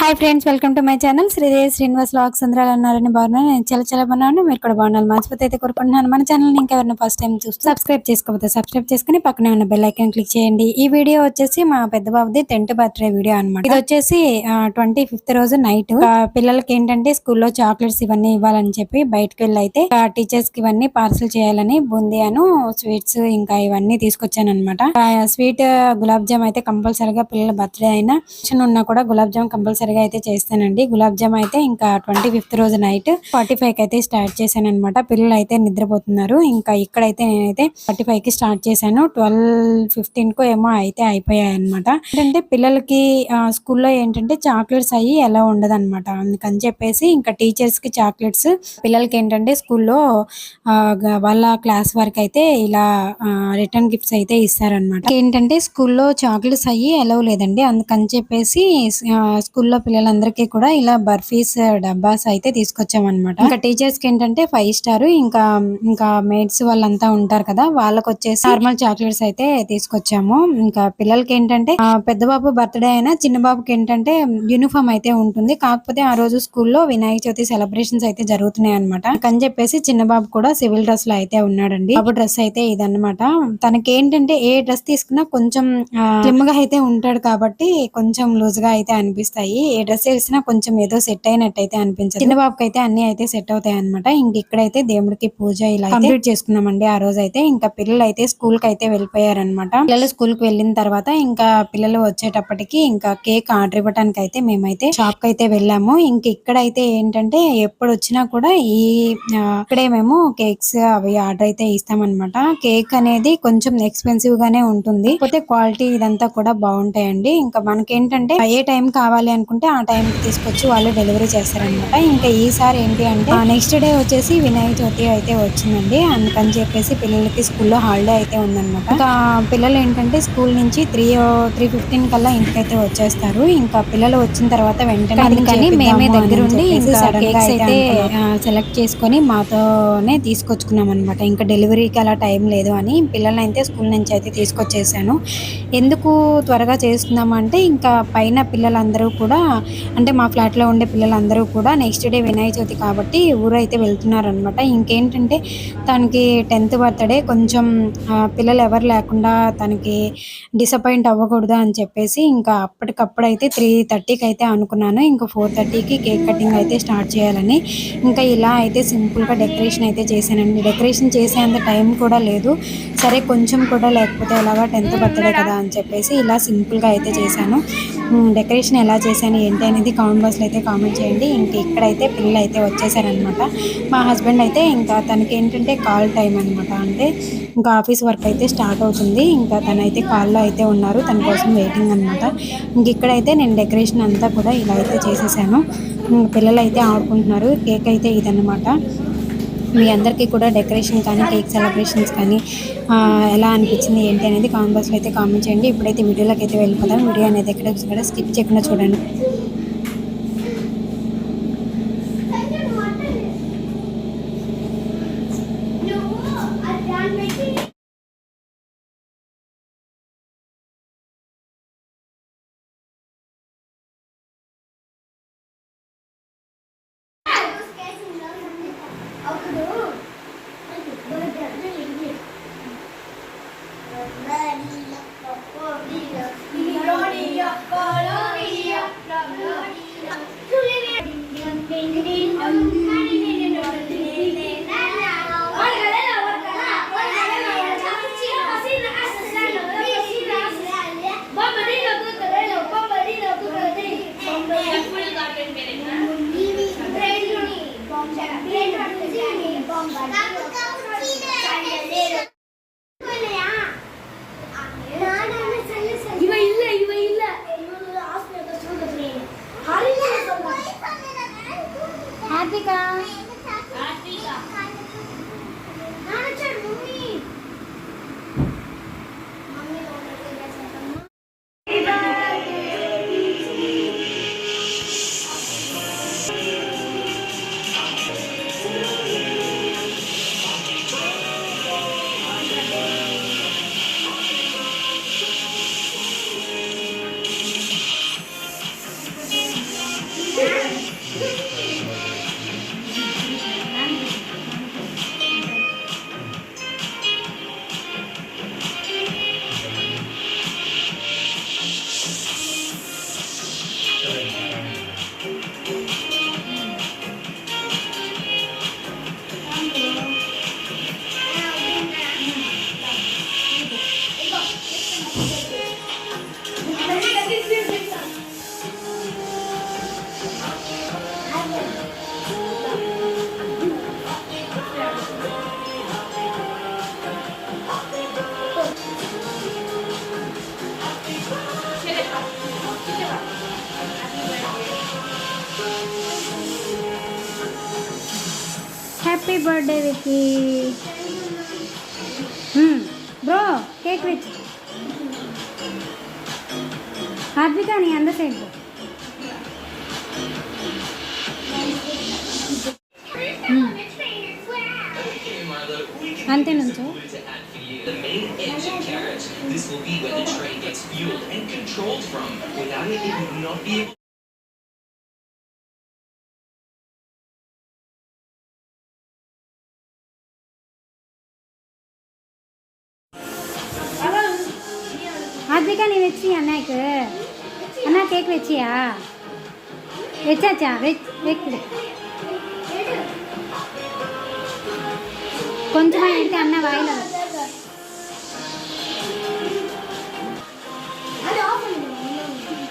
Hi friends welcome to my channel Sridevi Srinivas lakhs అందరాలు అన్నారని బాగున్నాను నేను చాలా చాలా బాగున్నాను. మీరు కూడా బాగున్నాను మర్చిపోతే అయితే కోరుకుంటున్నాను. మన ఛానల్ ఇంకెవరైనా ఫస్ట్ టైం చూస్తే సబ్స్క్రైబ్ చేసుకోకపోతే సబ్స్క్రైబ్ చేసుకుని పక్కనే ఉన్న బెల్ ఐకాన్ క్లిక్ చేయండి. ఈ వీడియో వచ్చేసి మా పెద్ద బాబుది టెన్త్ బర్త్డే వీడియో అనమాట ఇది వచ్చేసి ట్వంటీ ఫిఫ్త్ రోజు నైట్ పిల్లలకి ఏంటంటే స్కూల్లో చాక్లెట్స్ ఇవన్నీ ఇవ్వాలని చెప్పి బయటకు వెళ్ళి అయితే టీచర్స్కి ఇవన్నీ పార్సల్ చేయాలని బూందియాను స్వీట్స్ ఇంకా ఇవన్నీ తీసుకొచ్చాను అనమాట స్వీట్ గులాబ్ జామ్ అయితే కంపల్సరీగా పిల్లల బర్త్డే అయినా ఉన్నా కూడా గులాబ్ జామ్ కంపల్సరీ కంపల్సరీగా అయితే చేస్తానండి. గులాబ్ జామ్ అయితే ఇంకా ట్వంటీ ఫిఫ్త్ రోజు నైట్ ఫార్టీ ఫైవ్ అయితే స్టార్ట్ చేశాను అనమాట పిల్లలు అయితే నిద్రపోతున్నారు. ఇంకా ఇక్కడైతే నేనైతే ఫార్టీ ఫైవ్కి స్టార్ట్ చేశాను. ట్వెల్వ్ ఫిఫ్టీన్కు ఏమో అయితే అయిపోయాయి అనమాట ఏంటంటే పిల్లలకి స్కూల్లో ఏంటంటే చాక్లెట్స్ అయ్యి ఎలా ఉండదు అనమాట అందుకని చెప్పేసి ఇంకా టీచర్స్కి చాక్లెట్స్ పిల్లలకి ఏంటంటే స్కూల్లో వాళ్ళ క్లాస్ వరకు అయితే ఇలా రిటర్న్ గిఫ్ట్స్ అయితే ఇస్తారనమాట ఏంటంటే స్కూల్లో చాక్లెట్స్ అయ్యి ఎలవ్ లేదండి. అందుకని చెప్పేసి స్కూల్లో పిల్లలందరికీ కూడా ఇలా బర్ఫీస్ డబ్బాస్ అయితే తీసుకొచ్చామన్నమాట. ఇంకా టీచర్స్కి ఏంటంటే ఫైవ్ స్టార్. ఇంకా ఇంకా మేడ్స్ వాళ్ళంతా ఉంటారు కదా వాళ్ళకి వచ్చేసి నార్మల్ చాక్లెట్స్ అయితే తీసుకొచ్చాము. ఇంకా పిల్లలకి ఏంటంటే పెద్ద బాబు బర్త్డే అయినా చిన్న బాబుకి ఏంటంటే యూనిఫామ్ అయితే ఉంటుంది. కాకపోతే ఆ రోజు స్కూల్లో వినాయక చవితి సెలబ్రేషన్స్ అయితే జరుగుతున్నాయి అనమాట అని చెప్పేసి చిన్న బాబు కూడా సివిల్ డ్రెస్లో అయితే ఉన్నాడండి. బాబు డ్రెస్ అయితే ఇదన్నమాట. తనకి ఏంటంటే ఏ డ్రెస్ తీసుకున్నా కొంచెం స్లిమ్గా అయితే ఉంటాడు కాబట్టి కొంచెం లూజ్గా అయితే అనిపిస్తాయి. ఏ డ్రెస్ వేసినా కొంచెం ఏదో సెట్ అయినట్టు అయితే అనిపించదు. చిన్న బాబుకి అయితే అన్ని అయితే సెట్ అవుతాయి అనమాట ఇంక ఇక్కడైతే దేవుడికి పూజ ఇలా కంప్లీట్ చేసుకున్నామండి ఆ రోజు అయితే ఇంకా పిల్లలు అయితే స్కూల్కి అయితే వెళ్ళిపోయారనమాట పిల్లలు స్కూల్కి వెళ్ళిన తర్వాత ఇంకా పిల్లలు వచ్చేటప్పటికి ఇంకా కేక్ ఆర్డర్ ఇవ్వడానికి అయితే మేమైతే షాప్కి అయితే వెళ్ళాము. ఇంక ఇక్కడైతే ఏంటంటే ఎప్పుడు వచ్చినా కూడా ఈ ఇక్కడే మేము కేక్స్ అవి ఆర్డర్ అయితే ఇస్తామన్నమాట. కేక్ అనేది కొంచెం ఎక్స్పెన్సివ్ గానే ఉంటుంది. కాకపోతే క్వాలిటీ ఇదంతా కూడా బాగుంటాయండి. ఇంకా మనకేంటంటే ఏ టైం కావాలి అనుకుంటే ఆ టైం కి తీసుకొచ్చి వాళ్ళు డెలివరీ చేస్తారనమాట ఇంకా ఈసారి ఏంటి అంటే నెక్స్ట్ డే వచ్చేసి వినాయక చవితి అయితే వచ్చిందండి. అందుకని చెప్పేసి పిల్లలకి స్కూల్లో హాలిడే అయితే ఉందన్నమాట. ఇంకా పిల్లలు ఏంటంటే స్కూల్ నుంచి త్రీ త్రీ ఫిఫ్టీన్ కల్లా ఇంటికైతే వచ్చేస్తారు. ఇంకా పిల్లలు వచ్చిన తర్వాత వెంటనే మేమే కేక్స్ కేక్స్ అయితే సెలెక్ట్ చేసుకొని మాతోనే తీసుకొచ్చుకున్నాం అనమాట ఇంకా డెలివరీకి అలా టైం లేదు అని పిల్లల్ని అయితే స్కూల్ నుంచి అయితే తీసుకొచ్చేసాను. ఎందుకు త్వరగా చేస్తున్నాం అంటే ఇంకా పైన పిల్లలందరూ కూడా అంటే మా ఫ్లాట్లో ఉండే పిల్లలందరూ కూడా నెక్స్ట్ డే వినాయక చవితి కాబట్టి ఊరు అయితే వెళ్తున్నారు అనమాట ఇంకేంటంటే తనకి టెన్త్ బర్త్డే కొంచెం పిల్లలు ఎవరు లేకుండా తనకి డిసప్పాయింట్ అవ్వకూడదు అని చెప్పేసి ఇంకా అప్పటికప్పుడు అయితే త్రీ థర్టీకి అయితే అనుకున్నాను. ఇంకా ఫోర్ థర్టీకి కేక్ కటింగ్ అయితే స్టార్ట్ చేయాలని. ఇంకా ఇలా అయితే సింపుల్గా డెకరేషన్ అయితే చేశానండి. డెకరేషన్ చేసేంత టైం కూడా లేదు. సరే కొంచెం కూడా లేకపోతే ఎలాగా టెన్త్ బర్త్డే కదా అని చెప్పేసి ఇలా సింపుల్గా అయితే చేశాను. డెకరేషన్ ఎలా చేశాను ఏంటి అనేది కామెంట్ బాక్స్లో అయితే కామెంట్ చేయండి. ఇంక ఇక్కడైతే పిల్లలు అయితే వచ్చేసారనమాట. మా హస్బెండ్ అయితే ఇంకా తనకి ఏంటంటే కాల్ టైం అనమాట. అంటే ఇంకా ఆఫీస్ వర్క్ అయితే స్టార్ట్ అవుతుంది. ఇంకా తనైతే కాల్లో అయితే ఉన్నారు. తన కోసం వెయిటింగ్ అనమాట. ఇంక ఇక్కడైతే నేను డెకరేషన్ అంతా కూడా ఇలా అయితే చేసేసాను. పిల్లలు అయితే ఆడుకుంటున్నారు. కేక్ అయితే ఇదన్నమాట మీ అందరికీ కూడా డెకరేషన్ కానీ కేక్ సెలబ్రేషన్స్ కానీ ఎలా అనిపించింది ఏంటి అనేది కామెంట్ బాక్స్లో అయితే కామెంట్ చేయండి. ఇప్పుడైతే వీడియోలోకి అయితే వెళ్ళిపోతాం వీడియో అనేది ఎక్కడ స్కిప్ చేయకుండా చూడండి. Não. Happy birthday Vicky bro cake which హార్దిక నీ అంద side Okay, Marlo, we can అంతే use నుంచో glue to add for you. The main engine carriage. This will be where the train gets fueled and controlled from. Without it, it would not be able Radhika நீ வச்சியா அண்ணாக்கு? அண்ணா cake வச்சியா? வச்சாச்சா? வைக்குது கொஞ்சமாக எடுத்து அண்ணா வாயில்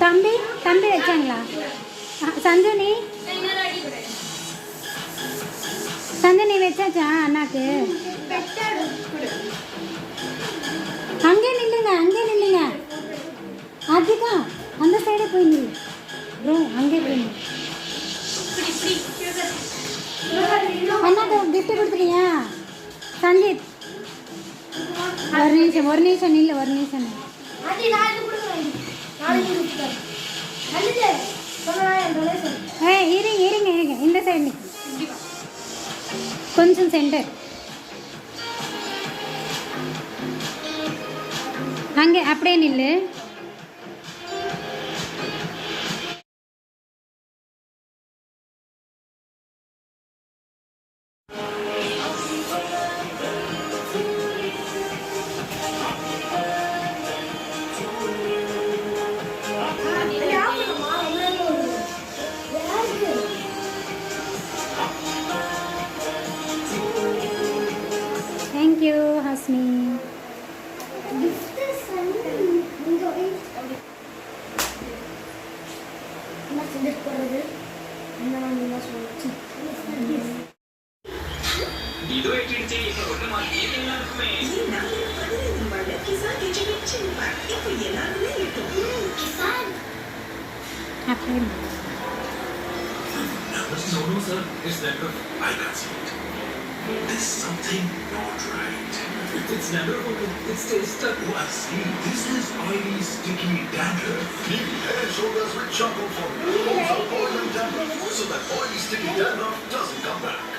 தம்பி தம்பி வச்சாங்களா? சந்துனி? நீ வச்சாச்சா அண்ணாக்கு? அங்கே நில்லுங்க அங்கே நில்லுங்க. அதுதான் அந்த சைடே போய் நில்லு. ப்ரோ அங்கே போய் அண்ணாக்கு கிஃப்ட் கொடுத்துருக்கியா சங்கீத். ஒரு நிமிஷம் ஒரு நிமிஷம் இல்லை ஒரு நிமிஷம் ஏ இருங்க இருங்க இருங்க. இந்த சைடு கொஞ்சம் சென்டர் அங்கே அப்படியே நில்லு. Aferin. Sir, is that I can see it. There's something not right. It's never open. It stays stuck. Well, this is oily, sticky dander. Head and shoulders with for me. Oil and dandruff so that oily sticky dandruff doesn't come back.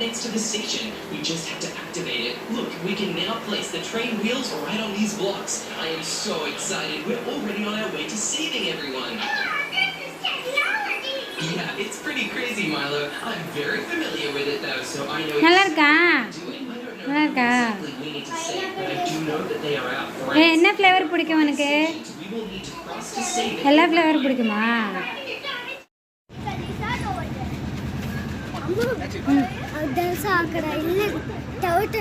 Next to the station, we just have to activate it. Look, we can now place the train wheels right on these blocks. I am so excited. We're already on our way to saving everyone. Yeah, it's pretty crazy, Milo. I'm very familiar with it though, so I know exactly how do it. நல்லா இருக்கா என்ன flavour பிடிக்கும் உனக்கு? எல்லா flavour பிடிக்குமா? தவிட்டு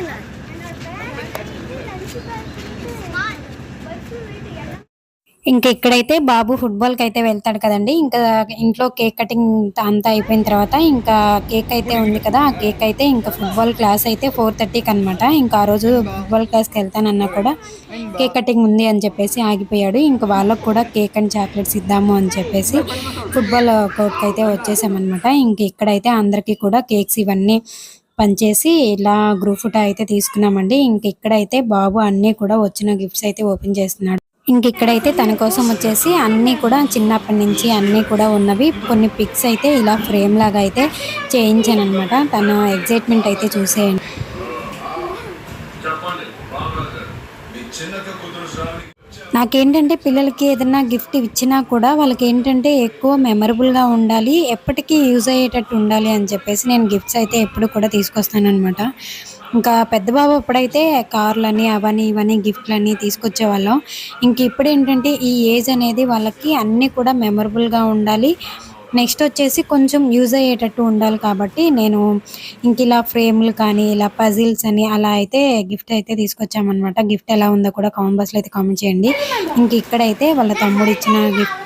ఇంకా ఇక్కడైతే బాబు ఫుట్బాల్కి అయితే వెళ్తాడు కదండి. ఇంకా ఇంట్లో కేక్ కటింగ్ అంతా అయిపోయిన తర్వాత ఇంకా కేక్ అయితే ఉంది కదా ఆ కేక్ అయితే ఇంకా ఫుట్బాల్ క్లాస్ అయితే ఫోర్ థర్టీకి అనమాట ఇంకా ఆ రోజు ఫుట్బాల్ క్లాస్కి వెళ్తానన్నా కూడా కేక్ కటింగ్ ఉంది అని చెప్పేసి ఆగిపోయాడు. ఇంకా వాళ్ళకు కూడా కేక్ అండ్ చాక్లెట్స్ ఇద్దాము అని చెప్పేసి ఫుట్బాల్ కోర్ట్కి అయితే వచ్చేసామన్నమాట. ఇంక ఇక్కడైతే అందరికీ కూడా కేక్స్ ఇవన్నీ పనిచేసి ఇలా గ్రూప్ ఫోటో అయితే తీసుకున్నామండి. ఇంక ఇక్కడైతే బాబు అన్నీ కూడా వచ్చిన గిఫ్ట్స్ అయితే ఓపెన్ చేస్తున్నాడు. ఇంక ఇక్కడైతే తన కోసం వచ్చేసి అన్నీ కూడా చిన్నప్పటి నుంచి అన్నీ కూడా ఉన్నవి. కొన్ని పిక్స్ అయితే ఇలా ఫ్రేమ్ లాగా అయితే చేయించాను అనమాట తన ఎగ్జైట్మెంట్ అయితే చూసేయండి. నాకేంటంటే పిల్లలకి ఏదైనా గిఫ్ట్ ఇచ్చినా కూడా వాళ్ళకి ఏంటంటే ఎక్కువ మెమరబుల్గా ఉండాలి ఎప్పటికీ యూజ్ అయ్యేటట్టు ఉండాలి అని చెప్పేసి నేను గిఫ్ట్స్ అయితే ఎప్పుడు కూడా తీసుకొస్తాను అనమాట ఇంకా పెద్ద బాబు అప్పుడైతే కార్లని అవని ఇవని గిఫ్ట్లని తీసుకొచ్చేవాళ్ళం ఇంక ఇప్పుడు ఏంటంటే ఈ ఏజ్ అనేది వాళ్ళకి అన్నీ కూడా మెమరబుల్గా ఉండాలి. నెక్స్ట్ వచ్చేసి కొంచెం యూజ్ అయ్యేటట్టు ఉండాలి కాబట్టి నేను ఇంక ఇలా ఫ్రేములు కానీ ఇలా పజిల్స్ అని అలా అయితే గిఫ్ట్ అయితే తీసుకొచ్చామన్నమాట. గిఫ్ట్ ఎలా ఉందో కూడా కామెంట్ బాక్స్లో అయితే కామెంట్ చేయండి. ఇంక ఇక్కడైతే వాళ్ళ తమ్ముడు ఇచ్చిన గిఫ్ట్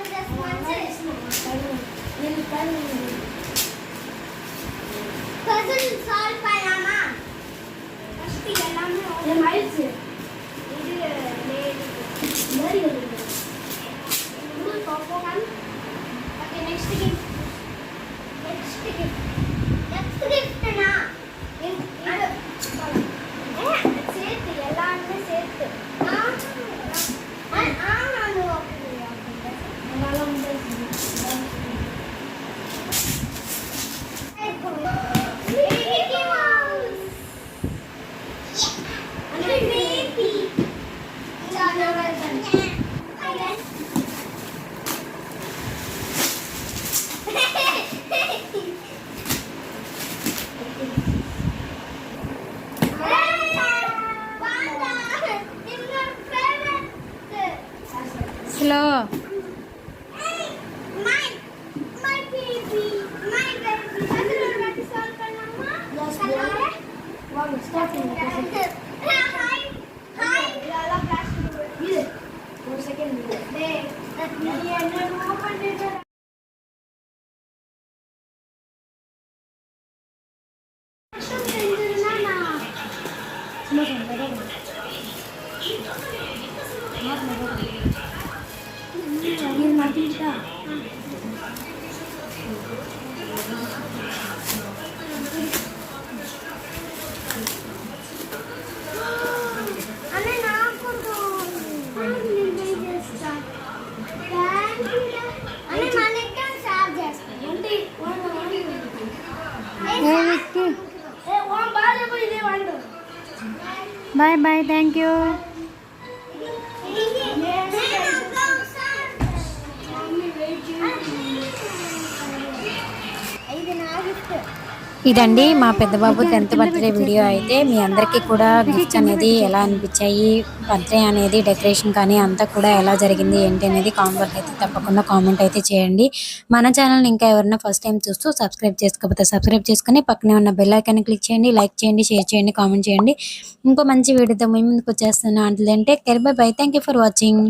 ఇదండి మా పెద్దబాబు టెన్త్ బర్త్డే వీడియో అయితే మీ అందరికీ కూడా గిఫ్ట్స్ అనేది ఎలా అనిపించాయి? బర్త్డే అనేది డెకరేషన్ కానీ అంతా కూడా ఎలా జరిగింది? ఏంటి అనేది కామెంట్ అయితే తప్పకుండా కామెంట్ అయితే చేయండి. మన ఛానల్ ఇంకా ఎవరైనా ఫస్ట్ టైం చూస్తూ సబ్స్క్రైబ్ చేసుకోకపోతే సబ్స్క్రైబ్ చేసుకుని పక్కనే ఉన్న బెల్ ఐకాన్ క్లిక్ చేయండి లైక్ చేయండి షేర్ చేయండి కామెంట్ చేయండి. ఇంకో మంచి వీడియోతో మీ ముందుకు వచ్చేస్తున్నా అంటే bye bye thank for watching